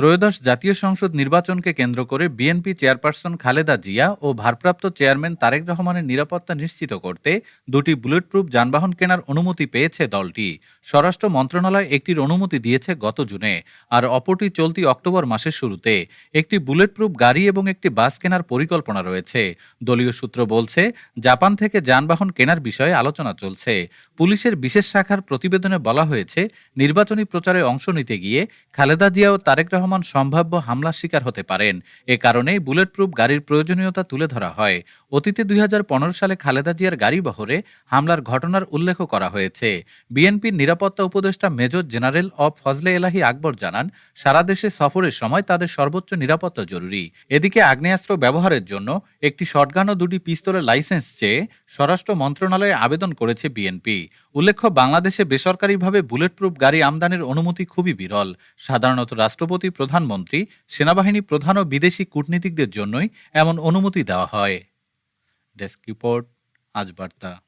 ত্রয়োদশ জাতীয় সংসদ নির্বাচনকে কেন্দ্র করে বিএনপি চেয়ারপারসন খালেদা জিয়া ও ভারপ্রাপ্ত চেয়ারম্যান তারেক রহমানের নিরাপত্তা নিশ্চিত করতে দুটি বুলেটপ্রুফ যানবাহন কেনার অনুমতি পেয়েছে দলটি। স্বরাষ্ট্র মন্ত্রণালয় একটির অনুমতি দিয়েছে গত জুনে, আর অপরটি চলতি অক্টোবর মাসের শুরুতে। একটি বুলেটপ্রুফ গাড়ি এবং একটি বাস কেনার পরিকল্পনা রয়েছে। দলীয় সূত্র বলছে, জাপান থেকে যানবাহন কেনার বিষয়ে আলোচনা চলছে। পুলিশের বিশেষ শাখার প্রতিবেদনে বলা হয়েছে, নির্বাচনী প্রচারে অংশ নিতে গিয়ে খালেদা জিয়া ও তারেক রহমান সম্ভাব্য হামলার শিকার হতে পারেন। এ কারণেই বুলেটপ্রুফ গাড়ির প্রয়োজনীয়তা তুলে ধরা হয়। অতীতে দুই সালে খালেদা জিয়ার গাড়ি বহরে হামলার ঘটনার উল্লেখ করা হয়েছে। বিএনপির নিরাপত্তা উপদেষ্টা মেজর জেনারেল অব ফজলে এলাহি আকবর জানান, সারা দেশে সফরের সময় তাদের সর্বোচ্চ নিরাপত্তা জরুরি। এদিকে আগ্নেয়াস্ত্র ব্যবহারের জন্য একটি শটগান ও দুটি পিস্তলের লাইসেন্স চেয়ে স্বরাষ্ট্র মন্ত্রণালয়ে আবেদন করেছে বিএনপি। উল্লেখ্য, বাংলাদেশে বেসরকারিভাবে বুলেটপ্রুফ গাড়ি আমদানির অনুমতি খুবই বিরল। সাধারণত রাষ্ট্রপতি প্রধানমন্ত্রী সেনাবাহিনী প্রধান ও বিদেশি কূটনীতিকদের জন্যই এমন অনুমতি দেওয়া হয়। ডেস্ক রিপোর্ট, আজ বার্তা।